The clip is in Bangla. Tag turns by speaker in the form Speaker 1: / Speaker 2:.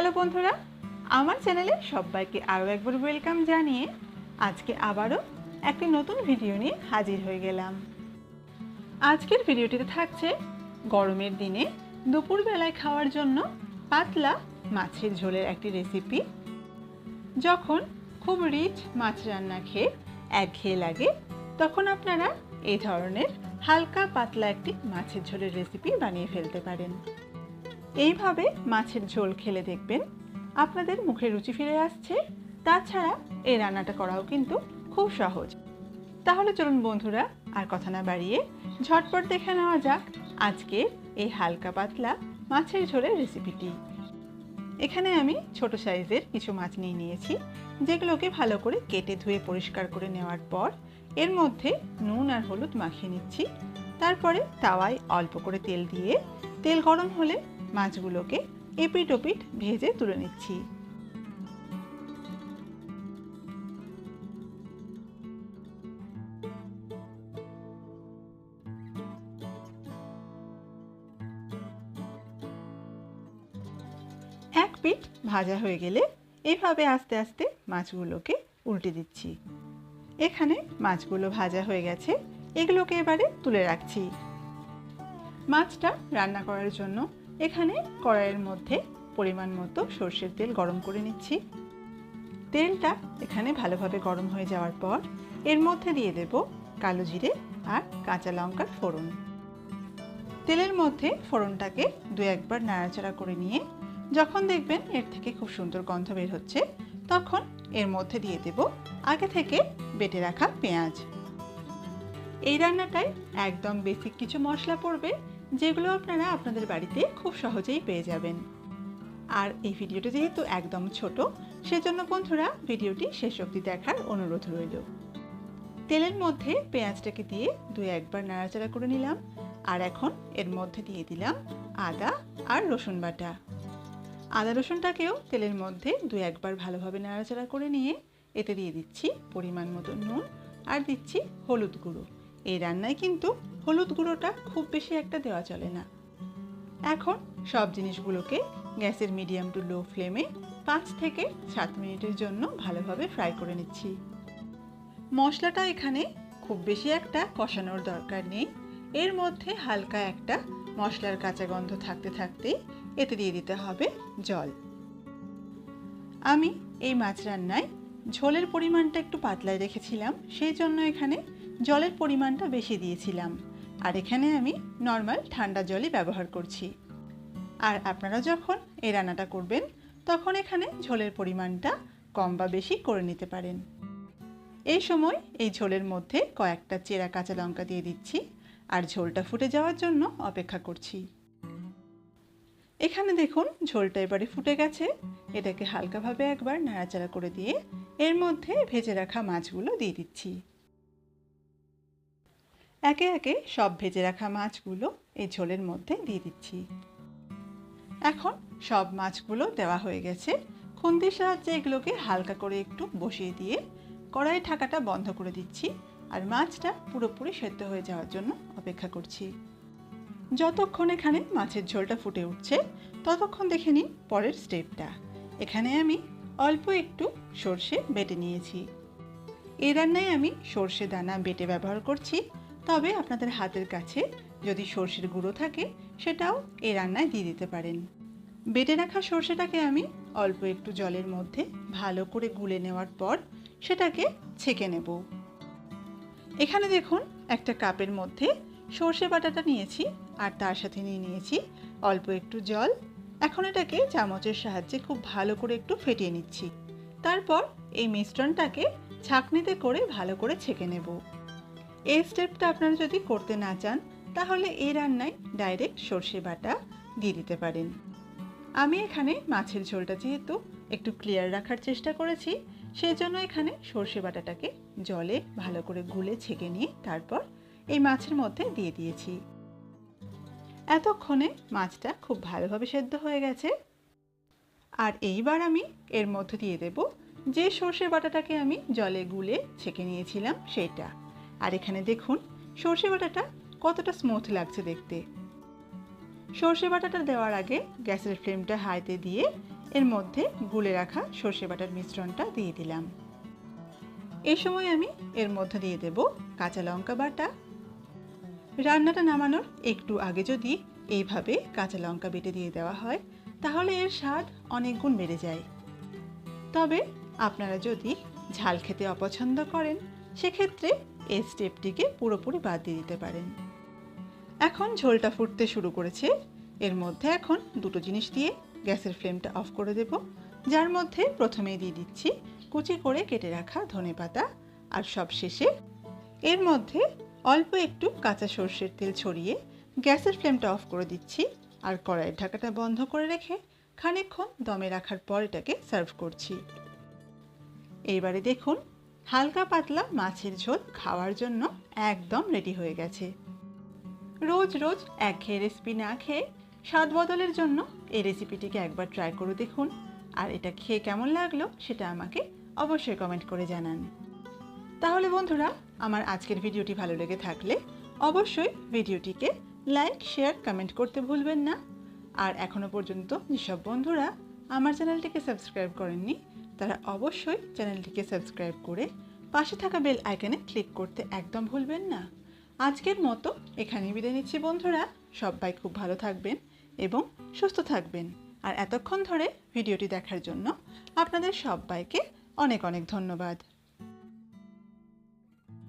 Speaker 1: হ্যালো বন্ধুরা, আমার চ্যানেলে সবাইকে আরও একবার ওয়েলকাম জানিয়ে আজকে আবারও একটি নতুন ভিডিও নিয়ে হাজির হয়ে গেলাম। আজকের ভিডিওটিতে থাকছে গরমের দিনে দুপুরবেলায় খাওয়ার জন্য পাতলা মাছের ঝোলের একটি রেসিপি যখন খুব রিচ মাছ রান্না খেয়ে একঘেয়ে লাগে, তখন আপনারা এই ধরনের হালকা পাতলা একটি মাছের ঝোলের রেসিপি বানিয়ে ফেলতে পারেন। এইভাবে মাছের ঝোল খেলে দেখবেন আপনাদের মুখে রুচি ফিরে আসছে। তাছাড়া এই রান্নাটা করাও কিন্তু খুব সহজ। তাহলে চলুন বন্ধুরা, আর কথা না বাড়িয়ে ঝটপট দেখে নেওয়া যাক আজকে এই হালকা পাতলা মাছের ঝোলের রেসিপিটি এখানে আমি ছোট সাইজের কিছু মাছ নিয়ে নিয়েছি, যেগুলোকে ভালো করে কেটে ধুয়ে পরিষ্কার করে নেওয়ার পর এর মধ্যে নুন আর হলুদ মাখিয়ে নিচ্ছি। তারপরে তাওয়ায় অল্প করে তেল দিয়ে, তেল গরম হলে মাছগুলোকে এপিট ওপিট ভেজে তুলে নিচ্ছি। এক পিঠ ভাজা হয়ে গেলে এভাবে আস্তে আস্তে মাছগুলোকে উল্টে দিচ্ছি। এখানে মাছগুলো ভাজা হয়ে গেছে, এগুলোকে এবারে তুলে রাখছি। মাছটা রান্না করার জন্য এখানে কড়াইয়ের মধ্যে পরিমাণ মতো সর্ষের তেল গরম করে নিচ্ছি। তেলটা এখানে ভালোভাবে গরম হয়ে যাওয়ার পর এর মধ্যে দিয়ে দেব কালো জিরে আর কাঁচা লঙ্কার ফোড়ন। তেলের মধ্যে ফোড়নটাকে দু একবার নাড়াচাড়া করে নিয়ে যখন দেখবেন এর থেকে খুব সুন্দর গন্ধ বের হচ্ছে, তখন এর মধ্যে দিয়ে দেব আগে থেকে বেটে রাখা পেঁয়াজ। এই রান্নাটায় একদম বেসিক কিছু মশলা পড়বে যেগুলো আপনারা আপনাদের বাড়িতে খুব সহজেই পেয়ে যাবেন। আর এই ভিডিওটি যেহেতু একদম ছোট, সেজন্য বন্ধুরা ভিডিওটি শেষ অবধি দেখার অনুরোধ রইল। তেলের মধ্যে পেঁয়াজটাকে দিয়ে দু একবার নাড়াচাড়া করে নিলাম, আর এখন এর মধ্যে দিয়ে দিলাম আদা আর রসুন বাটা। আদা রসুনটাকেও তেলের মধ্যে দু একবার ভালোভাবে নাড়াচাড়া করে নিয়ে এতে দিয়ে দিচ্ছি পরিমাণ মতো নুন আর দিচ্ছি হলুদ গুঁড়ো। এই রান্নায় কিন্তু হলুদ গুঁড়োটা খুব বেশি একটা দেওয়া চলে না। এখন সব জিনিসগুলোকে গ্যাসের মিডিয়াম টু লো ফ্লেমে পাঁচ থেকে সাত মিনিটের জন্য ভালোভাবে ফ্রাই করে নিচ্ছি। মশলাটা এখানে খুব বেশি একটা কষানোর দরকার নেই। এর মধ্যে হালকা একটা মশলার কাঁচা গন্ধ থাকতে থাকতেই এতে দিয়ে দিতে হবে জল। আমি এই মাছ রান্নায় ঝোলের পরিমাণটা একটু পাতলায় রেখেছিলাম, সেই জন্য এখানে জলের পরিমাণটা বেশি দিয়েছিলাম। আর এখানে আমি নর্মাল ঠান্ডা জলই ব্যবহার করছি। আর আপনারা যখন এই রান্নাটা করবেন, তখন এখানে ঝোলের পরিমাণটা কম বা বেশি করে নিতে পারেন। এই সময় এই ঝোলের মধ্যে কয়েকটা চেরা কাঁচা লঙ্কা দিয়ে দিচ্ছি আর ঝোলটা ফুটে যাওয়ার জন্য অপেক্ষা করছি। এখানে দেখুন, ঝোলটা এবারে ফুটে গেছে। এটাকে হালকাভাবে একবার নাড়াচাড়া করে দিয়ে এর মধ্যে ভেজে রাখা মাছগুলো দিয়ে দিচ্ছি। একে একে সব ভেজে রাখা মাছগুলো এই ঝোলের মধ্যে দিয়ে দিচ্ছি। এখন সব মাছগুলো দেওয়া হয়ে গেছে। খুন্তির সাহায্যে এগুলোকে হালকা করে একটু বসিয়ে দিয়ে কড়াই ঢাকাটা বন্ধ করে দিচ্ছি আর মাছটা পুরোপুরি সেদ্ধ হয়ে যাওয়ার জন্য অপেক্ষা করছি। যতক্ষণ এখানে মাছের ঝোলটা ফুটে উঠছে, ততক্ষণ দেখে নিন পরের স্টেপটা। এখানে আমি অল্প একটু সর্ষে বেটে নিয়েছি। এই রান্নায় আমি সর্ষে দানা বেটে ব্যবহার করছি। তবে আপনাদের হাতের কাছে যদি সর্ষের গুঁড়ো থাকে, সেটাও এই রান্নায় দিয়ে দিতে পারেন। বেটে রাখা সর্ষেটাকে আমি অল্প একটু জলের মধ্যে ভালো করে গুলে নেওয়ার পর সেটাকে ছেঁকে নেব। এখানে দেখুন, একটা কাপের মধ্যে সর্ষে বাটাটা নিয়েছি আর তার সাথে নিয়ে নিয়েছি অল্প একটু জল। এখন এটাকে চামচের সাহায্যে খুব ভালো করে একটু ফেটিয়ে নিচ্ছি। তারপর এই মিশ্রণটাকে ছাঁকনিতে করে ভালো করে ছেঁকে নেব। এই স্টেপটা আপনারা যদি করতে না চান, তাহলে এই রান্নায় ডাইরেক্ট সর্ষে বাটা দিয়ে দিতে পারেন। আমি এখানে মাছের ঝোলটা যেহেতু একটু ক্লিয়ার রাখার চেষ্টা করেছি সেই জন্য এখানে সর্ষে বাটাটাকে জলে ভালো করে গুলে ছেঁকে নিয়ে তারপর এই মাছের মধ্যে দিয়ে দিয়েছি। এতক্ষণে মাছটা খুব ভালোভাবে সেদ্ধ হয়ে গেছে। আর এইবার আমি এর মধ্যে দিয়ে দেব যে সর্ষে বাটাটাকে আমি জলে গুলে ছেঁকে নিয়েছিলাম, সেইটা। আর এখানে দেখুন, সর্ষে বাটাটা কতটা স্মুথ লাগছে দেখতে। সর্ষে বাটাটা দেওয়ার আগে গ্যাসের ফ্লেমটা হাইতে দিয়ে এর মধ্যে গুলে রাখা সর্ষে বাটার মিশ্রণটা দিয়ে দিলাম। এই সময় আমি এর মধ্যে দিয়ে দেব কাঁচা লঙ্কা বাটা। রান্নাটা নামানোর একটু আগে যদি এইভাবে কাঁচা লঙ্কা বেটে দিয়ে দেওয়া হয়, তাহলে এর স্বাদ অনেক গুণ বেড়ে যায়। তবে আপনারা যদি ঝাল খেতে অপছন্দ করেন, সেক্ষেত্রে এই স্টেপটিকে পুরোপুরি বাদ দিয়ে দিতে পারেন। এখন ঝোলটা ফুটতে শুরু করেছে। এর মধ্যে এখন দুটো জিনিস দিয়ে গ্যাসের ফ্লেমটা অফ করে দেব। যার মধ্যে প্রথমেই দিয়ে দিচ্ছি কুচি করে কেটে রাখা ধনে পাতা আর সব শেষে এর মধ্যে অল্প একটু কাঁচা সর্ষের তেল ছড়িয়ে গ্যাসের ফ্লেমটা অফ করে দিচ্ছি আর কড়াইয়ের ঢাকাটা বন্ধ করে রেখে খানিকক্ষণ দমে রাখার পর এটাকে সার্ভ করছি। এইবারে দেখুন হালকা পাতলা মাছের ঝোল খাওয়ার জন্য একদম রেডি হয়ে গেছে। রোজ রোজ এক একঘেয়ে রেসিপি না খেয়ে স্বাদ বদলের জন্য এই রেসিপিটিকে একবার ট্রাই করে দেখুন। আর এটা খেয়ে কেমন লাগল সেটা আমাকে অবশ্যই কমেন্ট করে জানান। তাহলে বন্ধুরা, আমার আজকের ভিডিওটি ভালো লেগে থাকলে অবশ্যই ভিডিওটিকে লাইক শেয়ার কমেন্ট করতে ভুলবেন না। আর এখনও পর্যন্ত যেসব বন্ধুরা আমার চ্যানেলটিকে সাবস্ক্রাইব করেননি তারা অবশ্যই চ্যানেলটিকে সাবস্ক্রাইব করে পাশে থাকা বেল আইকনে ক্লিক করতে একদম ভুলবেন না। আজকের মতো এখানেই বিদায় নিচ্ছি বন্ধুরা। সবাই খুব ভালো থাকবেন এবং সুস্থ থাকবেন। আর এতক্ষণ ধরে ভিডিওটি দেখার জন্য আপনাদের সবাইকে অনেক অনেক ধন্যবাদ।